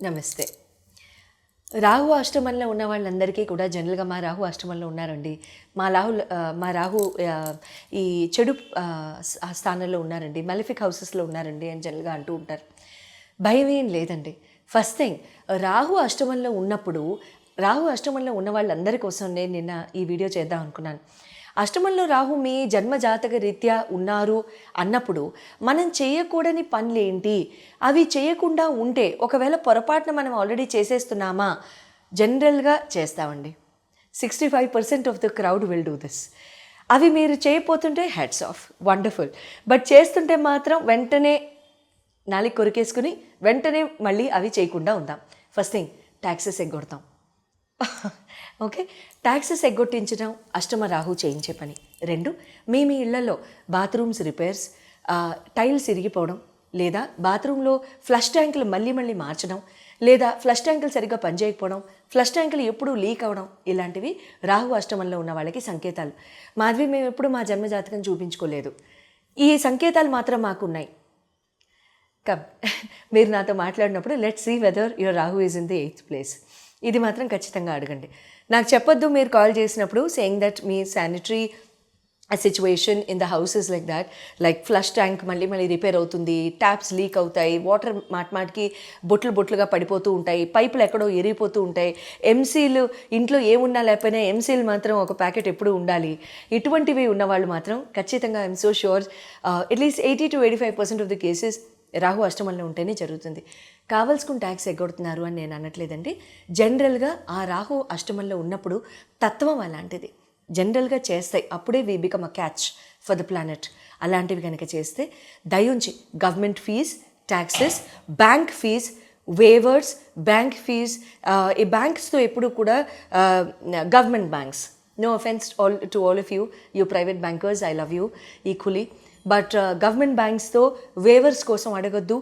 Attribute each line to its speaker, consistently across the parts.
Speaker 1: నమస్తే. రాహు అష్టమంలో ఉన్న వాళ్ళందరికీ కూడా జనరల్గా మా రాహు అష్టమంలో ఉన్నారండి. మా రాహు మా రాహు ఈ చెడు ఆ, స్థానంలో ఉన్నారండి. మెలిఫిక్ హౌసెస్లో ఉన్నారండి అని జనరల్గా అంటూ ఉంటారు. భయం ఏం లేదండి. ఫస్ట్ థింగ్ రాహు అష్టమంలో ఉన్నప్పుడు రాహు అష్టమంలో ఉన్న వాళ్ళందరి కోసం నేను నిన్న ఈ వీడియో చేద్దాం అనుకున్నాను. అష్టమంలో రాహు మీ జన్మజాతక రీత్యా ఉన్నారు అన్నప్పుడు మనం చేయకూడని పనులేంటి? అవి చేయకుండా ఉంటే ఒకవేళ పొరపాటున మనం ఆల్రెడీ చేసేస్తున్నామా? జనరల్గా చేస్తామండి. Sixty five percent of the crowd will do this. అవి మీరు చేయపోతుంటే హెడ్స్ ఆఫ్. వండర్ఫుల్. బట్ చేస్తుంటే మాత్రం వెంటనే నాలి కొరికేసుకుని వెంటనే మళ్ళీ అవి చేయకుండా ఉందాం. ఫస్ట్ థింగ్ ట్యాక్సెస్ ఎగ్గొడతాం. ఓకే? ట్యాక్సెస్ ఎగ్గొట్టించడం అష్టమ రాహు చేయించే పని. రెండు మీ మీ ఇళ్ళలో బాత్రూమ్స్ రిపేర్స్ టైల్స్ ఇరిగిపోవడం లేదా బాత్రూంలో ఫ్లష్ ట్యాంకులు మళ్ళీ మళ్ళీ మార్చడం లేదా ఫ్లష్ ట్యాంకులు సరిగ్గా పనిచేయకపోవడం ఫ్లష్ ట్యాంకులు ఎప్పుడూ లీక్ అవడం ఇలాంటివి రాహు అష్టమంలో ఉన్న వాళ్ళకి సంకేతాలు. మాధవి మేము ఎప్పుడు మా జన్మజాతకం చూపించుకోలేదు. ఈ సంకేతాలు మాత్రం మాకున్నాయి. కబ్ మీరు నాతో మాట్లాడినప్పుడు let see whether your Rahu is in the eighth place. ఇది మాత్రం ఖచ్చితంగా అడగండి. నాకు చెప్పొద్దు మీరు కాల్ చేసినప్పుడు saying that me sanitary situation in the house is like that like flush tank మళ్ళీ మళ్ళీ రిపేర్ అవుతుంది ట్యాప్స్ లీక్ అవుతాయి వాటర్ మాటమాటికి బొట్లు బొట్లుగా పడిపోతూ ఉంటాయి పైపులు ఎక్కడో ఎరిగిపోతూ ఉంటాయి. ఎంసీలు ఇంట్లో ఏమున్నా లేకపోయినా ఎంసీలు మాత్రం ఒక ప్యాకెట్ ఎప్పుడు ఉండాలి. ఇటువంటివి ఉన్నవాళ్ళు మాత్రం ఖచ్చితంగా I'm so sure at least eighty two eighty five percent of the cases Rahu అష్టమంలో ఉంటేనే జరుగుతుంది. కావలసుకుని ట్యాక్స్ ఎగ్గొడుతున్నారు అని నేను అనట్లేదండి. జనరల్గా ఆ రాహు అష్టమంలో ఉన్నప్పుడు తత్వం అలాంటిది. జనరల్గా చేస్తాయి. అప్పుడే we become a catch for the planet అలాంటివి కనుక చేస్తే దయుంచి government fees taxes bank fees waivers bank fees ఈ బ్యాంక్స్తో ఎప్పుడు కూడా government banks. No offence all to all of you you private bankers I love you equally but government బ్యాంక్స్తో waivers కోసం అడగొద్దు.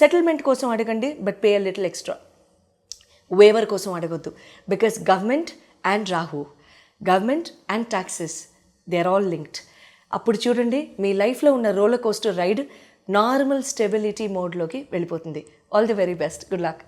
Speaker 1: Settlement కోసం అడగండి but pay a little extra waiver కోసం అడగొద్దు. Because government and Rahu government and taxes they are all linked అప్పుడు చూడండి మీ లైఫ్లో ఉన్న roller coaster ride normal stability మోడ్లోకి వెళ్ళిపోతుంది. All the very best good luck